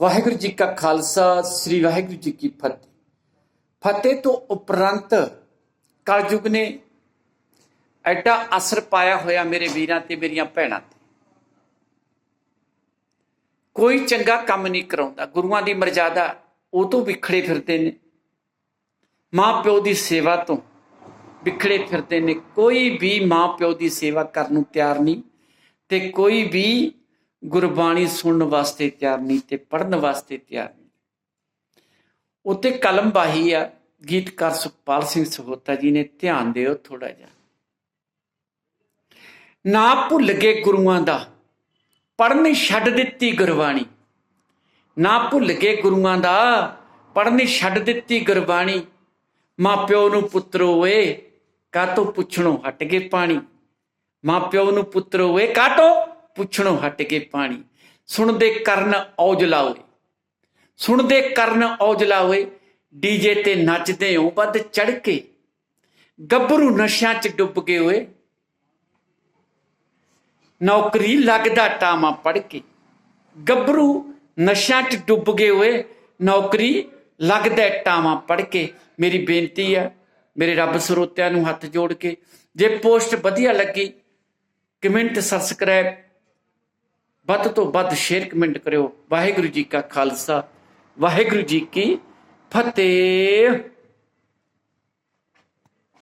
ਵਾਹਿਗੁਰੂ ਜੀ ਕਾ ਖਾਲਸਾ, ਸ੍ਰੀ ਵਾਹਿਗੁਰੂ ਜੀ ਕੀ ਫਤਿਹ। ਫਤਿਹ ਤੋਂ ਉਪਰੰਤ ਕਲਯੁਗ ਨੇ ਐਡਾ ਅਸਰ ਪਾਇਆ ਹੋਇਆ ਮੇਰੇ ਵੀਰਾਂ ਤੇ, ਮੇਰੀਆਂ ਭੈਣਾਂ ਤੇ। ਕੋਈ ਚੰਗਾ ਕੰਮ ਨਹੀਂ ਕਰਾਉਂਦਾ। ਗੁਰੂਆਂ ਦੀ ਮਰਜ਼ਾਦਾ ਉਹ ਤੋਂ ਵਿਖੜੇ ਫਿਰਦੇ ਨੇ। ਮਾਂ ਪਿਓ ਦੀ ਸੇਵਾ ਤੋਂ ਵਿਖੜੇ ਫਿਰਦੇ ਨੇ। ਕੋਈ ਵੀ ਮਾਂ ਪਿਓ ਦੀ ਸੇਵਾ ਕਰਨ ਨੂੰ ਤਿਆਰ ਨਹੀਂ ਤੇ ਕੋਈ ਵੀ ਗੁਰਬਾਣੀ ਸੁਣਨ ਵਾਸਤੇ ਤਿਆਰ ਨਹੀਂ ਤੇ ਪੜਨ ਵਾਸਤੇ ਤਿਆਰ ਨਹੀਂ। ਉੱਤੇ ਕਲਮ ਬਾਹੀ ਆ, ਗੀਤਕਾਰ ਸੁਖਪਾਲ ਸਿੰਘ ਸਹੋਤਾ ਜੀ ਨੇ ਧਿਆਨ ਦਿਓ ਥੋੜਾ ਜਿਹਾ। ਨਾ ਭੁੱਲ ਗਏ ਗੁਰੂਆਂ ਦਾ, ਪੜ੍ਹਨੀ ਛੱਡ ਦਿੱਤੀ ਗੁਰਬਾਣੀ। ਨਾ ਭੁੱਲ ਗਏ ਗੁਰੂਆਂ ਦਾ, ਪੜ੍ਹਨੀ ਛੱਡ ਦਿੱਤੀ ਗੁਰਬਾਣੀ। ਮਾਂ ਪਿਓ ਨੂੰ ਪੁੱਤਰ ਓਏ ਕਾਤੋਂ ਪੁੱਛਣੋਂ ਹਟ ਗਏ ਪਾਣੀ। ਮਾਂ ਪਿਓ ਨੂੰ ਪੁੱਤਰ ਓਏ ਕਾਟੋ ਪੁੱਛਣੋਂ ਹਟ ਕੇ ਪਾਣੀ। ਸੁਣਦੇ ਕਰਨ ਔਜਲਾ ਓਏ ਸੁਣਦੇ ਕਰਨ ਔਜਲਾ ਓਏ ਡੀਜੇ ਤੇ ਨੱਚਦੇ ਹੋ ਵੱਧ ਚੜ ਕੇ। ਗੱਭਰੂ ਨਸ਼ਿਆਂ 'ਚ ਡੁੱਬ ਗਏ ਓਏ ਨੌਕਰੀ ਲੱਗਦਾ ਟਾਮਾ ਪੜ ਕੇ। ਗੱਭਰੂ ਨਸ਼ਿਆਂ 'ਚ ਡੁੱਬ ਗਏ ਓਏ ਨੌਕਰੀ ਲੱਗਦਾ ਟਾਮਾ ਪੜ ਕੇ। ਮੇਰੀ ਬੇਨਤੀ ਆ, ਮੇਰੇ ਰੱਬ ਸਰੋਤਿਆਂ ਨੂੰ ਹੱਥ ਜੋੜ ਕੇ। ਜੇ ਪੋਸਟ ਵਧੀਆ ਲੱਗੀ, ਕਮੈਂਟ, ਸਬਸਕ੍ਰਾਈਬ ਵੱਧ ਤੋਂ ਵੱਧ ਸ਼ੇਅਰ ਕਮੈਂਟ ਕਰਿਓ। ਵਾਹਿਗੁਰੂ ਜੀ ਕਾ ਖਾਲਸਾ ਵਾਹਿਗੁਰੂ ਜੀ ਕੀ ਫਤਿਹ।